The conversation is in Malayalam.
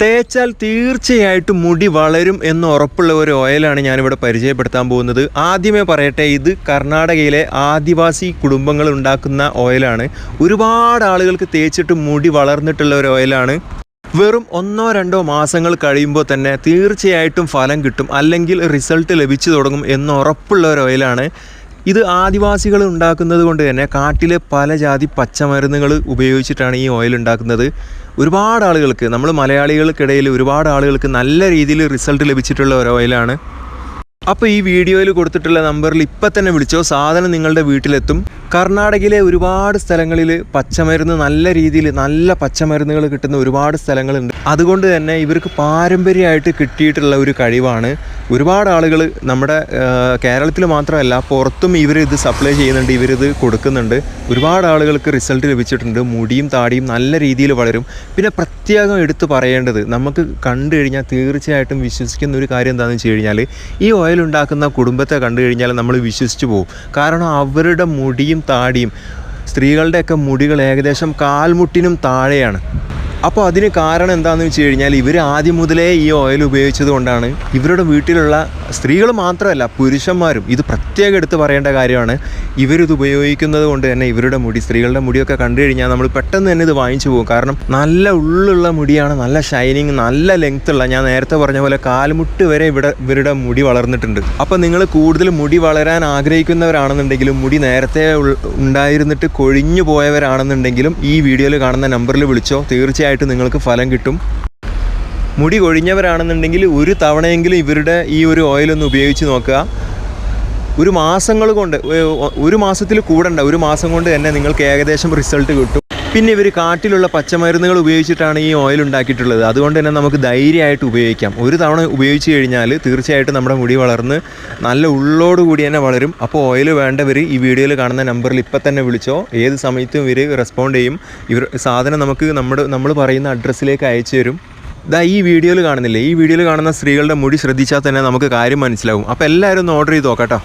തേച്ചാൽ തീർച്ചയായിട്ടും മുടി വളരും എന്ന് ഉറപ്പുള്ള ഒരു ഓയിലാണ് ഞാനിവിടെ പരിചയപ്പെടുത്താൻ പോകുന്നത്. ആദ്യമേ പറയട്ടെ ഇത് കർണാടകയിലെ ആദിവാസി കുടുംബങ്ങൾ ഉണ്ടാക്കുന്ന ഓയിലാണ് ഒരുപാട് ആളുകൾക്ക് തേച്ചിട്ട് മുടി വളർന്നിട്ടുള്ള ഒരു ഓയിലാണ് വെറും ഒന്നോ രണ്ടോ മാസങ്ങൾ കഴിയുമ്പോൾ തന്നെ തീർച്ചയായിട്ടും ഫലം കിട്ടും. അല്ലെങ്കിൽ റിസൾട്ട് ലഭിച്ചു തുടങ്ങും എന്ന് ഉറപ്പുള്ള ഒരു ഓയിലാണ് ഇത് ആദിവാസികൾ ഉണ്ടാക്കുന്നത് കൊണ്ട് തന്നെ കാട്ടിലെ പല ജാതി പച്ചമരുന്നുകൾ ഉപയോഗിച്ചിട്ടാണ് ഈ ഓയിൽ ഉണ്ടാക്കുന്നത്. ഒരുപാട് ആളുകൾക്ക് നമ്മൾ മലയാളികൾക്കിടയിൽ ഒരുപാട് ആളുകൾക്ക് നല്ല രീതിയിൽ റിസൾട്ട് ലഭിച്ചിട്ടുള്ള ഒരു ഓയിലാണ് അപ്പോൾ ഈ വീഡിയോയിൽ കൊടുത്തിട്ടുള്ള നമ്പറിൽ ഇപ്പം തന്നെ വിളിച്ചോ. സാധനം നിങ്ങളുടെ വീട്ടിലെത്തും. കർണാടകയിലെ ഒരുപാട് സ്ഥലങ്ങളിൽ പച്ചമരുന്ന് നല്ല രീതിയിൽ നല്ല പച്ചമരുന്നുകൾ കിട്ടുന്ന ഒരുപാട് സ്ഥലങ്ങളുണ്ട്. അതുകൊണ്ട് തന്നെ ഇവർക്ക് പാരമ്പര്യമായിട്ട് കിട്ടിയിട്ടുള്ള ഒരു കഴിവാണ്. ഒരുപാട് ആളുകൾ നമ്മുടെ കേരളത്തിൽ മാത്രമല്ല പുറത്തും ഇവരിത് സപ്ലൈ ചെയ്യുന്നുണ്ട് ഇവരിത് കൊടുക്കുന്നുണ്ട്. ഒരുപാട് ആളുകൾക്ക് റിസൾട്ട് ലഭിച്ചിട്ടുണ്ട്. മുടിയും താടിയും നല്ല രീതിയിൽ വളരും. പിന്നെ പ്രത്യേകം എടുത്തു പറയേണ്ടത് നമുക്ക് കണ്ടു കഴിഞ്ഞാൽ തീർച്ചയായിട്ടും വിശ്വസിക്കുന്ന ഒരു കാര്യം എന്താണെന്ന് വെച്ച് കഴിഞ്ഞാൽ ഈ ഓയിൽ ഉണ്ടാക്കുന്ന കുടുംബത്തെ കണ്ടു കഴിഞ്ഞാൽ നമ്മൾ വിശ്വസിച്ച് പോകും. കാരണം അവരുടെ മുടിയും താടിയും സ്ത്രീകളുടെയൊക്കെ മുടികൾ ഏകദേശം കാൽമുട്ടിനും താഴെയാണ്. അപ്പോൾ അതിന് കാരണം എന്താണെന്ന് വെച്ച് കഴിഞ്ഞാൽ ഇവർ ആദ്യം മുതലേ ഈ ഓയിൽ ഉപയോഗിച്ചത് കൊണ്ടാണ്. ഇവരുടെ വീട്ടിലുള്ള സ്ത്രീകൾ മാത്രമല്ല പുരുഷന്മാരും. ഇത് പ്രത്യേകം എടുത്ത് പറയേണ്ട കാര്യമാണ്. ഇവരിത് ഉപയോഗിക്കുന്നത് കൊണ്ട് തന്നെ ഇവരുടെ മുടി സ്ത്രീകളുടെ മുടിയൊക്കെ കണ്ടു കഴിഞ്ഞാൽ നമ്മൾ പെട്ടെന്ന് തന്നെ ഇത് വാങ്ങിച്ചു പോകും. കാരണം നല്ല ഉള്ളുള്ള മുടിയാണ് നല്ല ഷൈനിങ് നല്ല ലെങ്ത് ഉള്ള. ഞാൻ നേരത്തെ പറഞ്ഞ പോലെ കാൽമുട്ട് വരെ ഇവിടെ ഇവരുടെ മുടി വളർന്നിട്ടുണ്ട്. അപ്പോൾ നിങ്ങൾ കൂടുതൽ മുടി വളരാൻ ആഗ്രഹിക്കുന്നവരാണെന്നുണ്ടെങ്കിലും മുടി നേരത്തെ ഉണ്ടായിരുന്നിട്ട് കൊഴിഞ്ഞു പോയവരാണെന്നുണ്ടെങ്കിലും ഈ വീഡിയോയിൽ കാണുന്ന നമ്പറിൽ വിളിച്ചോ. തീർച്ചയായിട്ടും നിങ്ങൾക്ക് ഫലം കിട്ടും. മുടി കൊഴിഞ്ഞവരാണെന്നുണ്ടെങ്കിൽ ഒരു തവണയെങ്കിലും ഇവരുടെ ഈ ഒരു ഓയിലൊന്ന് ഉപയോഗിച്ച് നോക്കുക. ഒരു മാസങ്ങൾ കൊണ്ട് ഒരു മാസത്തിൽ കൂടണ്ട ഒരു മാസം കൊണ്ട് തന്നെ നിങ്ങൾക്ക് ഏകദേശം റിസൾട്ട് കിട്ടും. പിന്നെ ഇവർ കാട്ടിലുള്ള പച്ചമരുന്നുകൾ ഉപയോഗിച്ചിട്ടാണ് ഈ ഓയിൽ ഉണ്ടാക്കിയിട്ടുള്ളത്. അതുകൊണ്ട് തന്നെ നമുക്ക് ധൈര്യമായിട്ട് ഉപയോഗിക്കാം. ഒരു തവണ ഉപയോഗിച്ച് കഴിഞ്ഞാൽ തീർച്ചയായിട്ടും നമ്മുടെ മുടി വളർന്ന് നല്ല ഉള്ളോട് കൂടി തന്നെ വളരും. അപ്പോൾ ഓയിൽ വേണ്ടവർ ഈ വീഡിയോയിൽ കാണുന്ന നമ്പറിൽ ഇപ്പം തന്നെ വിളിച്ചോ. ഏത് സമയത്തും ഇവർ റെസ്പോണ്ട് ചെയ്യും. ഇവർ സാധനം നമുക്ക് നമ്മുടെ നമ്മൾ പറയുന്ന അഡ്രസ്സിലേക്ക് അയച്ചു തരും. ഇതാ ഈ വീഡിയോയിൽ കാണുന്നില്ലേ? ഈ വീഡിയോയിൽ കാണുന്ന സ്ത്രീകളുടെ മുടി ശ്രദ്ധിച്ചാൽ തന്നെ നമുക്ക് കാര്യം മനസ്സിലാവും. അപ്പോൾ എല്ലാവരും ഒന്ന് ഓർഡർ ചെയ്ത് നോക്കാട്ടോ.